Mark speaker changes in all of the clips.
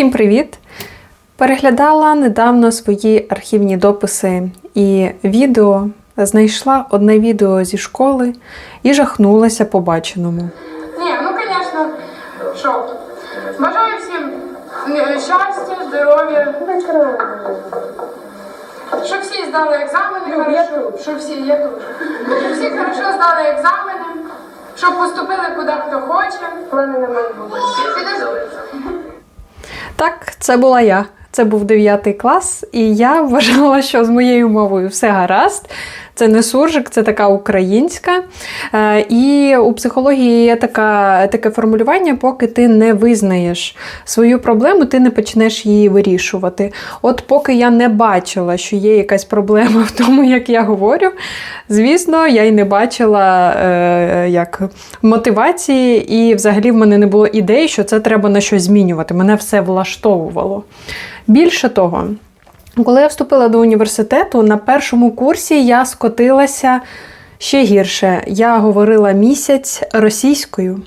Speaker 1: Всім привіт! Переглядала недавно свої архівні дописи і відео. Знайшла одне відео зі школи і жахнулася побаченому.
Speaker 2: Ні, ну звісно, що? Бажаю всім е, щастя, здоров'я. Щоб всі здали екзамени, хорошо, щоб всі, я тут. Щоб всі хорошо здали екзамени, щоб поступили куди хто хоче. Плани на майбутнє.
Speaker 1: Так, це була я. Це був 9 клас, і я вважала, що з моєю мовою все гаразд. Це не суржик, це така українська. Е, І у психології є така, таке формулювання, поки ти не визнаєш свою проблему, ти не почнеш її вирішувати. От поки я не бачила, що є якась проблема в тому, як я говорю, звісно, я й не бачила е, як мотивації, і взагалі в мене не було ідеї, що це треба на щось змінювати. Мене все влаштовувало. Більше того, коли я вступила до університету, на першому курсі я скотилася ще гірше. Я говорила місяць російською.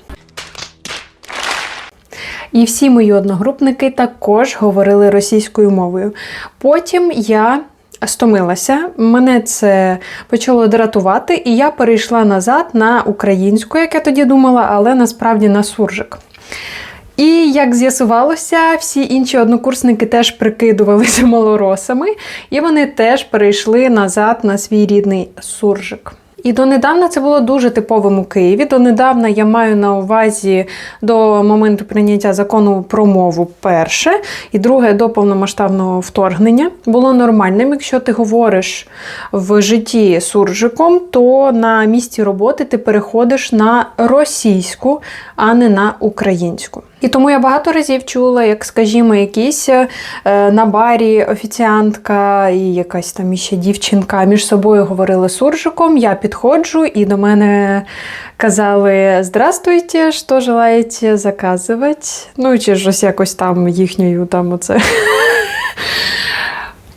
Speaker 1: І всі мої одногрупники також говорили російською мовою. Потім я стомилася, мене це почало дратувати, і я перейшла назад на українську, як я тоді думала, але насправді на суржик. І як з'ясувалося, всі інші однокурсники теж прикидувалися малоросами, і вони теж перейшли назад на свій рідний суржик. І донедавна це було дуже типовим у Києві. Донедавна я маю на увазі до моменту прийняття закону про мову перше, і друге до повномасштабного вторгнення. Було нормальним, якщо ти говориш в житті суржиком, то на місці роботи ти переходиш на російську, а не на українську. І тому я багато разів чула, як, скажімо, якісь е, на барі офіціантка і якась там іще дівчинка між собою говорили суржиком. Я підходжу і до мене казали Здравствуйте, що желаєте заказувати? Ну, чи ж ось якось там їхньою там оце.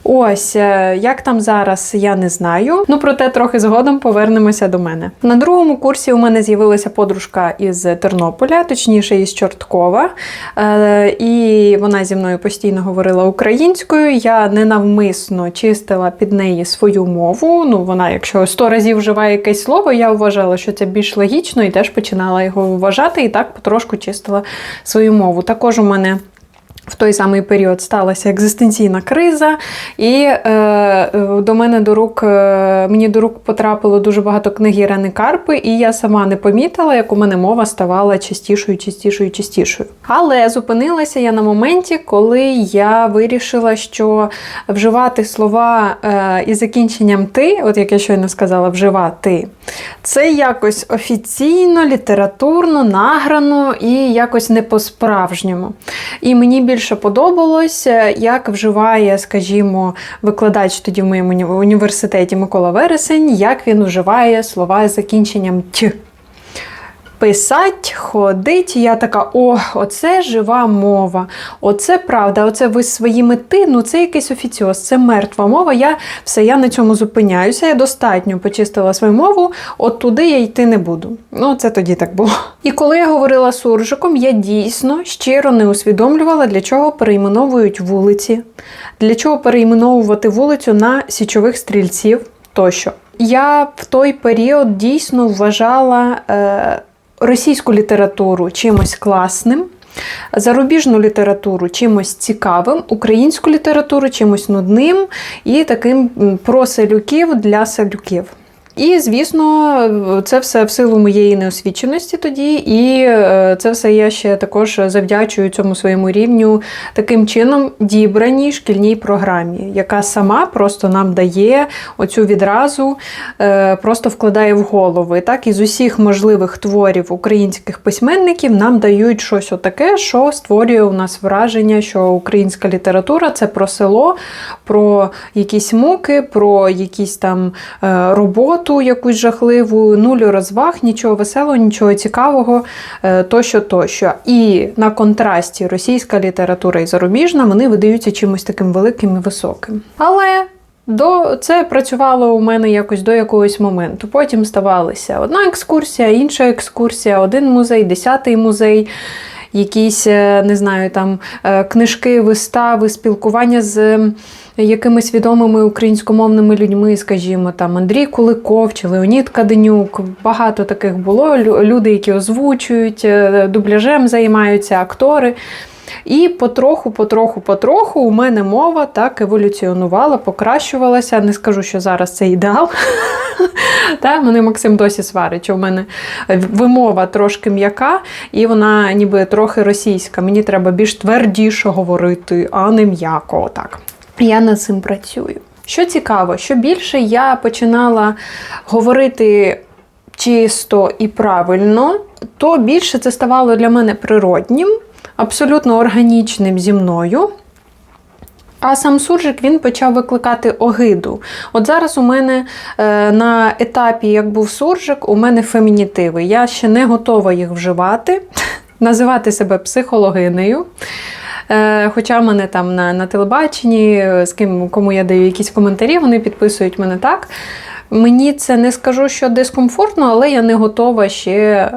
Speaker 1: Ось, е, як там зараз, я не знаю. Ну, проте трохи згодом повернемося до мене. На другому курсі у мене з'явилася подружка із Тернополя, точніше із Чорткова. Е, І вона зі мною постійно говорила українською. Я ненавмисно чистила під неї свою мову. Ну, вона, якщо сто разів вживає якесь слово, я вважала, що це більш логічно, і теж починала його вважати, і так потрошку чистила свою мову. Також у мене. В той самий період сталася екзистенційна криза, і е, до мене до рук е, мені до рук потрапило дуже багато книг Ірени Карпи, і я сама не помітила, як у мене мова ставала частішою, частішою, частішою. Але зупинилася я на моменті, коли я вирішила, що вживати слова е, із закінченням ти, от як я щойно сказала, вживати, це якось офіційно, літературно, награно і якось не по-справжньому. І мені більше подобалось, як вживає, скажімо, викладач тоді в моєму університеті Микола Вересень, як він вживає слова з закінченням т. Писать, ходить, я така, о, оце жива мова, оце правда, оце ви своїми ти, ну це якийсь офіціоз, це мертва мова. Я все, я на цьому зупиняюся. Я достатньо почистила свою мову, от туди я йти не буду. Ну, це тоді так було. І коли я говорила суржиком, я дійсно щиро не усвідомлювала, для чого перейменовують вулиці, для чого перейменовувати вулицю на січових стрільців тощо. Я в той період дійсно вважала. Е, російську літературу чимось класним, зарубіжну літературу чимось цікавим, українську літературу чимось нудним і таким про селюків для селюків. І, звісно, це все в силу моєї неосвіченості тоді, і е, це все я ще також завдячую цьому своєму рівню таким чином дібраній шкільній програмі, яка сама просто нам дає оцю відразу, е, просто вкладає в голови. Так, із усіх можливих творів українських письменників нам дають щось отаке, що створює у нас враження, що українська література це про село, про якісь муки, про якісь там е, роботу якусь жахливу, нуль розваг, нічого веселого, нічого цікавого, е, тощо, тощо. І на контрасті російська література і зарубіжна вони видаються чимось таким великим і високим. Але до це працювало у мене якось до якогось моменту. Потім ставалася одна екскурсія, інша екскурсія, один музей, десятий музей. якісь, е, не знаю, там е, книжки, вистави, спілкування з якимись відомими українськомовними людьми, скажімо, там Андрій Куликов чи Леонід Каденюк. Багато таких було. Лю- Люди, які озвучують, е, дубляжем займаються, актори. І потроху, потроху, потроху у мене мова так еволюціонувала, покращувалася. Не скажу, що зараз це ідеал. Та, мене Максим досі сварить, в мене вимова трошки м'яка, і вона ніби трохи російська. Мені треба більш твердіше говорити, а не м'яко. Так. Я над цим працюю. Що цікаво, що більше я починала говорити чисто і правильно, то більше це ставало для мене природнім, абсолютно органічним зі мною. А сам суржик він почав викликати огиду. От зараз у мене е, на етапі, як був суржик, у мене фемінітиви. Я ще не готова їх вживати, називати себе психологинею. Е, Хоча мене там на, на телебаченні, з ким кому я даю якісь коментарі, вони підписують мене так. Мені це не скажу, що дискомфортно, але я не готова ще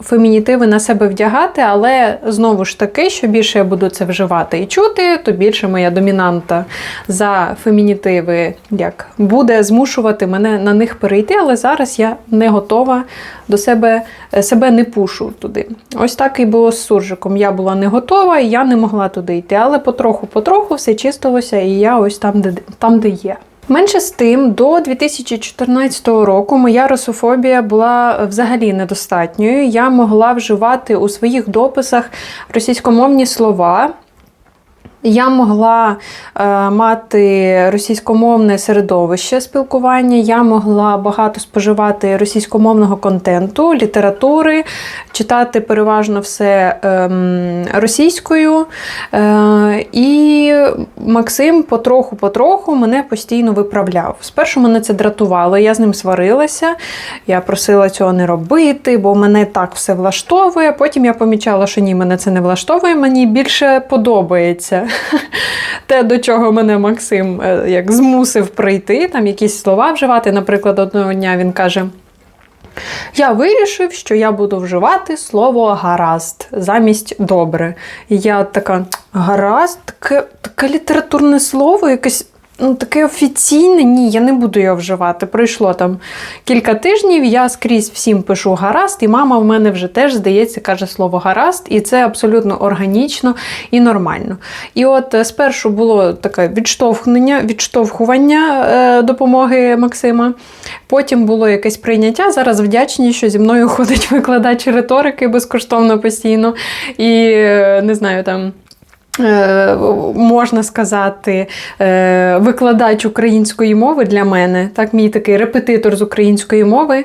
Speaker 1: фемінітиви на себе вдягати. Але знову ж таки, що більше я буду це вживати і чути, то більше моя домінанта за фемінітиви як буде змушувати мене на них перейти. Але зараз я не готова до себе е, себе не пушу туди. Ось так і було з суржиком. Я була не готова, і я не могла туди йти. Але потроху-потроху все чистилося, і я ось там, де, там, де є. Менше з тим, до 2014 року моя русофобія була взагалі недостатньою. Я могла вживати у своїх дописах російськомовні слова. Я могла е, мати російськомовне середовище спілкування, я могла багато споживати російськомовного контенту, літератури, читати переважно все ем, російською. Е, і Максим потроху-потроху мене постійно виправляв. Спершу мене це дратувало, я з ним сварилася, я просила цього не робити, бо мене так все влаштовує. Потім я помічала, що ні, мене це не влаштовує, мені більше подобається те, до чого мене Максим е, як змусив прийти, там якісь слова вживати. Наприклад, одного дня він каже. Я вирішив, що я буду вживати слово гаразд замість добре. І я така гаразд, таке, таке літературне слово, якесь ну, таке офіційне. Ні, я не буду його вживати. Пройшло там кілька тижнів, я скрізь всім пишу гаразд, і мама в мене вже теж, здається, каже слово гаразд, і це абсолютно органічно і нормально. І от е, спершу було таке відштовхнення, відштовхування е, допомоги Максима. Потім було якесь прийняття. Зараз вдячні, що зі мною ходить викладач риторики безкоштовно постійно. І е, не знаю там. Е, Можна сказати, е, викладач української мови для мене, так, мій такий репетитор з української мови,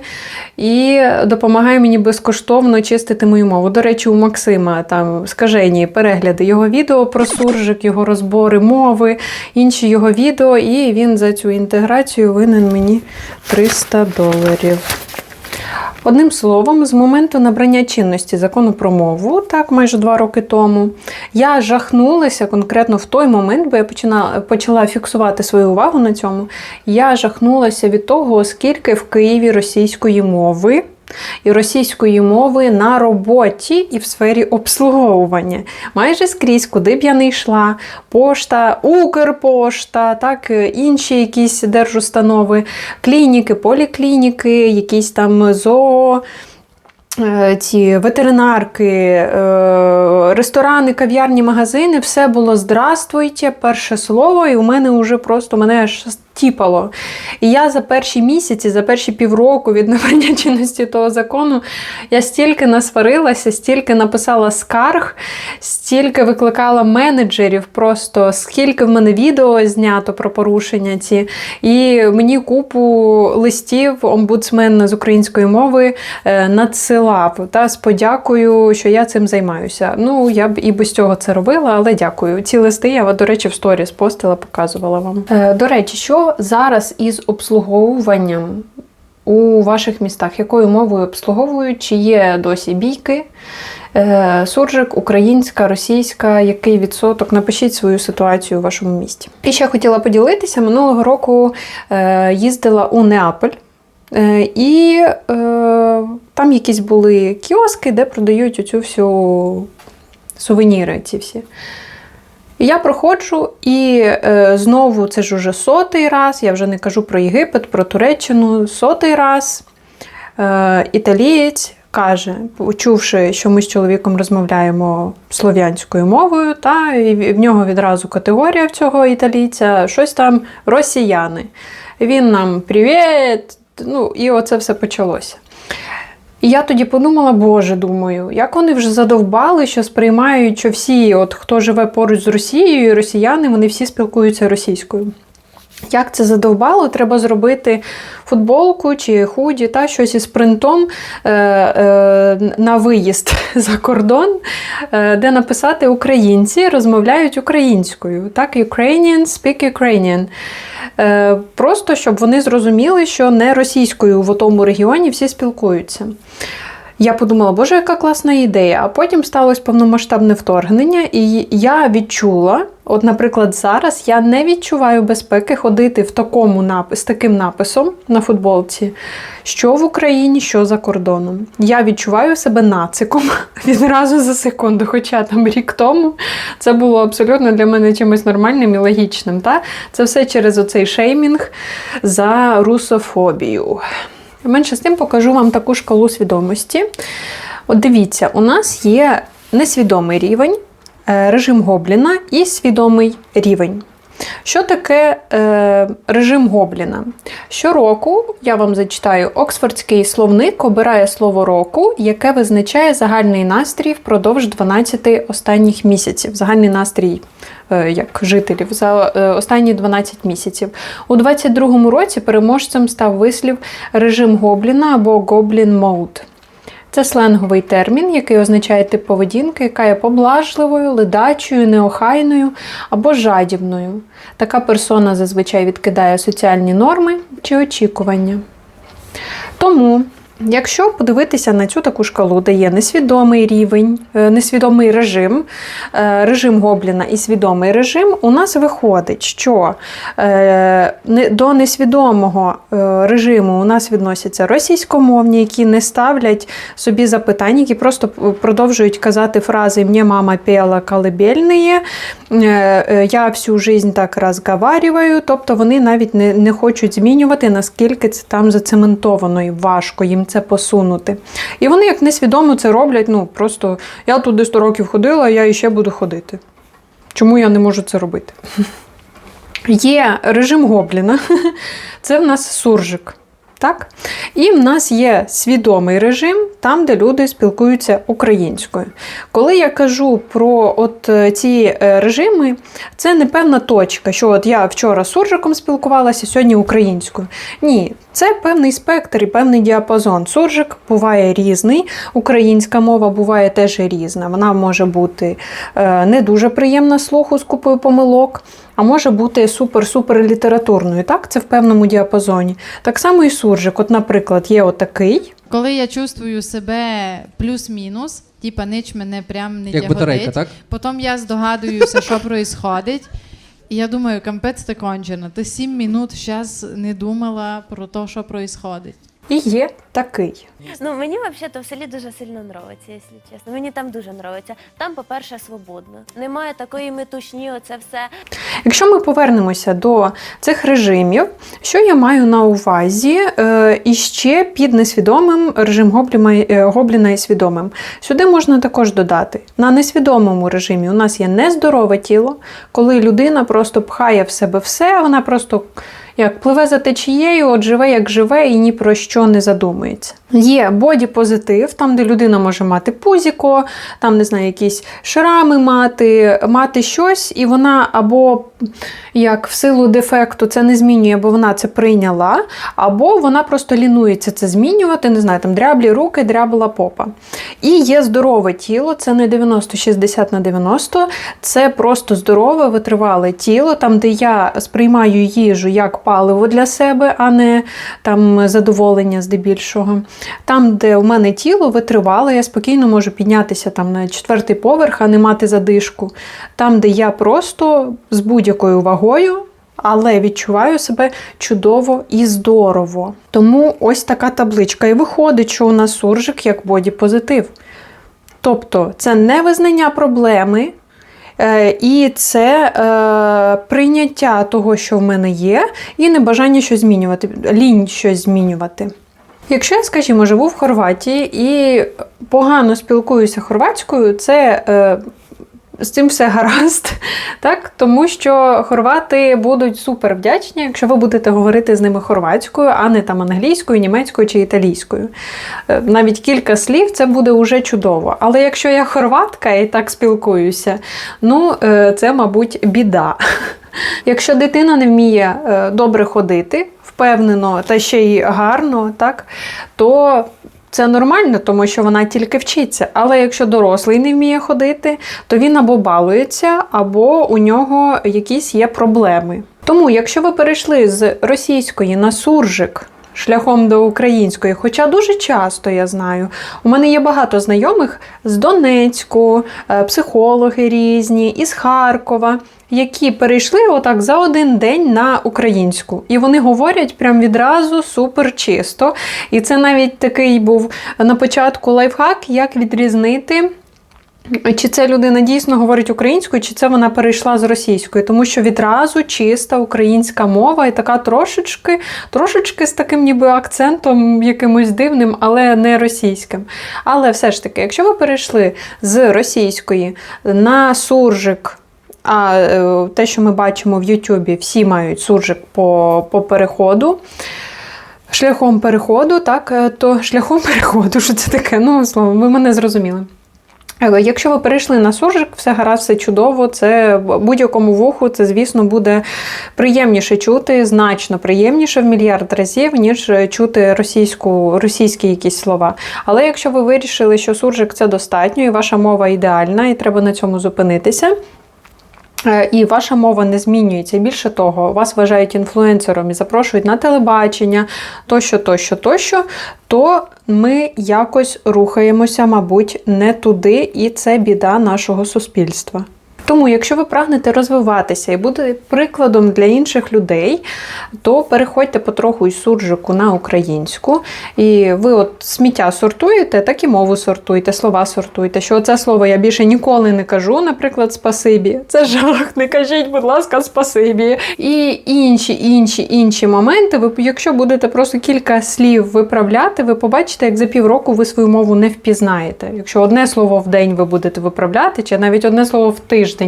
Speaker 1: і допомагає мені безкоштовно чистити мою мову. До речі, у Максима там скажені перегляди його відео про суржик, його розбори мови, інші його відео, і він за цю інтеграцію винен мені 300 доларів. Одним словом, з моменту набрання чинності закону про мову, так майже два роки тому, я жахнулася конкретно в той момент, бо я починала, почала фіксувати свою увагу на цьому. Я жахнулася від того, скільки в Києві російської мови. І російської мови на роботі і в сфері обслуговування. Майже скрізь, куди б я не йшла, пошта, Укрпошта, так, е, інші якісь держустанови, клініки, поліклініки, якісь там зоо. е, Ці ветеринарки, е, ресторани, кав'ярні, магазини, все було здравствуйте, перше слово, і у мене вже просто мене аж тіпало. І я за перші місяці, за перші півроку від набрання чинності того закону, я стільки насварилася, стільки написала скарг, стільки викликала менеджерів, просто скільки в мене відео знято про порушення ці. І мені купу листів омбудсмен з української мови е, надсилав та з подякою, що я цим займаюся. Ну, я б і без цього це робила, але дякую. Ці листи я, до речі, в сторіс постила, показувала вам. Е, До речі, зараз із обслуговуванням у ваших містах? Якою мовою обслуговують? Чи є досі бійки? Е, Суржик, українська, російська, який відсоток? Напишіть свою ситуацію у вашому місті. І ще хотіла поділитися: минулого року е, їздила у Неаполь. Е, І е, там якісь були кіоски, де продають оцю всю сувеніри ці всі. І я проходжу, і е, знову це ж уже сотий раз, я вже не кажу про Єгипет, про Туреччину, сотий раз. Е, італієць каже, почувши, що ми з чоловіком розмовляємо слов'янською мовою, та, і в нього відразу категорія в цього італійця, щось там росіяни. Він нам привіт! Ну, і оце все почалося. І я тоді подумала, боже, думаю, як вони вже задовбали, що сприймають, що всі, от хто живе поруч з Росією, росіяни, вони всі спілкуються російською. Як це задовбало, треба зробити футболку чи худі, та щось із принтом е, е, на виїзд за кордон, е, де написати українці розмовляють українською. Так, Ukrainian speak Ukrainian. Е, просто щоб вони зрозуміли, що не російською в тому регіоні всі спілкуються. Я подумала, боже, яка класна ідея. А потім сталося повномасштабне вторгнення, і я відчула, от, наприклад, зараз я не відчуваю безпеки ходити в такому напис, з таким написом на футболці, що в Україні, що за кордоном. Я відчуваю себе нациком відразу за секунду, хоча там рік тому це було абсолютно для мене чимось нормальним і логічним. Та? Це все через оцей шеймінг за русофобію. Менше з тим покажу вам таку шкалу свідомості. От дивіться, у нас є несвідомий рівень, е, режим Гобліна і свідомий рівень. Що таке е, режим Гобліна? Щороку я вам зачитаю Оксфордський словник обирає слово року, яке визначає загальний настрій впродовж 12 останніх місяців. Загальний настрій е, як жителів за е, останні 12 місяців. У 22-му році переможцем став вислів режим Гобліна або Goblin Mode. Це сленговий термін, який означає тип поведінки, яка є поблажливою, ледачою, неохайною або жадібною. Така персона зазвичай відкидає соціальні норми чи очікування. Тому, якщо подивитися на цю таку шкалу, де є несвідомий рівень, е, несвідомий режим, е, режим Гобліна і свідомий режим, у нас виходить, що е, до несвідомого режиму у нас відносяться російськомовні, які не ставлять собі запитань, які просто продовжують казати фрази «Мені мама пела колыбельные», я всю жизнь так розговариваю, тобто вони навіть не хочуть змінювати, наскільки це там зацементовано і важко їм це посунути. І вони як несвідомо це роблять, ну просто я туди 100 років ходила, я іще буду ходити. Чому я не можу це робити? Є режим Гобліна, це в нас суржик. Так? І в нас є свідомий режим, там, де люди спілкуються українською. Коли я кажу про от е, ці е, режими, це не певна точка, що от я вчора з суржиком спілкувалася, сьогодні українською. Ні, це певний спектр і певний діапазон. Суржик буває різний, українська мова буває теж різна. Вона може бути е, не дуже приємна слуху з купою помилок, а може бути супер-супер літературною. Так, це в певному діапазоні. Так само і суржик. От, наприклад, є отакий.
Speaker 3: Коли я чувствую себе плюс-мінус, типа нич мене прям не
Speaker 4: Як батарейка, так?
Speaker 3: потім я здогадуюся, що відбувається. Я думаю, кампець ти кончена. Ти сім минут зараз не думала про те, що відбувається.
Speaker 1: І є такий.
Speaker 5: Ну мені взагалі в селі дуже сильно нравиться, якщо чесно. Мені там дуже нравиться. Там, по-перше, свободно. Немає такої метушні, оце все.
Speaker 1: Якщо ми повернемося до цих режимів, що я маю на увазі е, іще під несвідомим режим Гобліма, е, Гобліна і свідомим. Сюди можна також додати. На несвідомому режимі у нас є нездорове тіло, коли людина просто пхає в себе все, вона просто як пливе за течією, от живе як живе і ні про що не задумується. Є боді-позитив, там, де людина може мати пузіко, там, не знаю, якісь шрами мати, мати щось, і вона або як в силу дефекту це не змінює, бо вона це прийняла, або вона просто лінується це змінювати, не знаю, там дряблі руки, дрябла попа. І є здорове тіло, це не 90-60 на 90, це просто здорове, витривале тіло, там, де я сприймаю їжу як паливо для себе, а не там задоволення здебільшого. Там, де у мене тіло витривале, я спокійно можу піднятися там на четвертий поверх, а не мати задишку. Там, де я просто з будь-якою вагою. Але відчуваю себе чудово і здорово. Тому ось така табличка. І виходить, що у нас суржик як боді-позитив. Тобто це не визнання проблеми. Е, І це е, прийняття того, що в мене є, і небажання щось змінювати, лінь щось змінювати. Якщо я, скажімо, живу в Хорватії і погано спілкуюся хорватською, це е, з цим все гаразд, так? тому що хорвати будуть супер вдячні, якщо ви будете говорити з ними хорватською, а не там англійською, німецькою чи італійською. Е, Навіть кілька слів це буде уже чудово. Але якщо я хорватка і так спілкуюся, ну е, це, мабуть, біда. Якщо дитина не вміє е, добре ходити, впевнено та ще й гарно, так, то це нормально, тому що вона тільки вчиться. Але якщо дорослий не вміє ходити, то він або балується, або у нього якісь є проблеми. Тому, якщо ви перейшли з російської на суржик, Шляхом до української, хоча дуже часто я знаю. У мене є багато знайомих з Донецьку, е, психологи різні, із Харкова, які перейшли отак за один день на українську. І вони говорять прям відразу супер чисто. І це навіть такий був на початку лайфхак, як відрізнити. Чи це людина дійсно говорить українською, чи це вона перейшла з російської, тому що відразу чиста українська мова і така трошечки, трошечки з таким ніби акцентом якимось дивним, але не російським. Але все ж таки, якщо ви перейшли з російської на суржик, а е, те, що ми бачимо в Ютубі, всі мають суржик по, по переходу. Шляхом переходу, так, е, то шляхом переходу, що це таке? Ну, слово, ви мене зрозуміли. Е, Якщо ви перейшли на суржик, все гаразд, все чудово. Це будь-якому вуху, це, звісно, буде приємніше чути, значно приємніше в мільярд разів, ніж чути російську, російські якісь слова. Але якщо ви вирішили, що суржик це достатньо, і ваша мова ідеальна, і треба на цьому зупинитися. Е, І ваша мова не змінюється. Більше того, вас вважають інфлюенсером і запрошують на телебачення, тощо, тощо, тощо, то ми якось рухаємося, мабуть, не туди, і це біда нашого суспільства. Тому, якщо ви прагнете розвиватися і бути прикладом для інших людей, то переходьте потроху із суржику на українську. І ви от сміття сортуєте, так і мову сортуєте, слова сортуєте. Що це слово я більше ніколи не кажу, наприклад, спасибі. Це жах, не кажіть, будь ласка, спасибі. І інші, інші, інші моменти. Ви, якщо будете просто кілька слів виправляти, ви побачите, як за півроку ви свою мову не впізнаєте. Якщо одне слово в день ви будете виправляти, чи навіть одне слово в тиждень,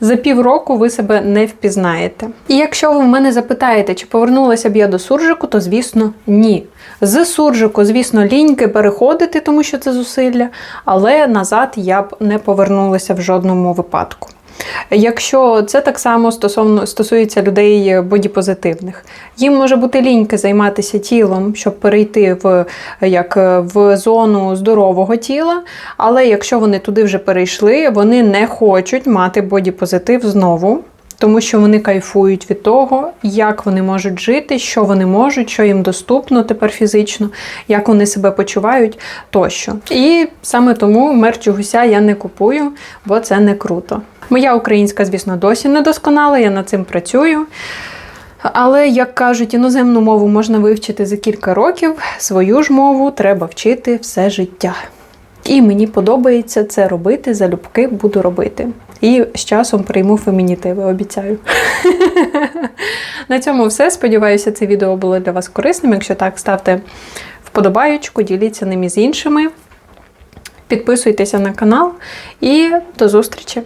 Speaker 1: за півроку ви себе не впізнаєте. І якщо ви в мене запитаєте, чи повернулася б я до суржику, то звісно ні. З суржику, звісно, ліньки переходити, тому що це зусилля, але назад я б не повернулася в жодному випадку. Якщо це так само стосовно стосується людей бодіпозитивних, їм може бути ліньки займатися тілом, щоб перейти в, як, в зону здорового тіла. Але якщо вони туди вже перейшли, вони не хочуть мати бодіпозитив знову. Тому що вони кайфують від того, як вони можуть жити, що вони можуть, що їм доступно тепер фізично, як вони себе почувають тощо. І саме тому мерчу гуся я не купую, бо це не круто. Моя українська, звісно, досі не досконала, я над цим працюю. Але, як кажуть, іноземну мову можна вивчити за кілька років, свою ж мову треба вчити все життя. І мені подобається це робити, залюбки буду робити. І з часом прийму фемінітиви, обіцяю. На цьому все. Сподіваюся, це відео було для вас корисним. Якщо так, ставте вподобаючку, діліться ними з іншими. Підписуйтеся на канал і до зустрічі!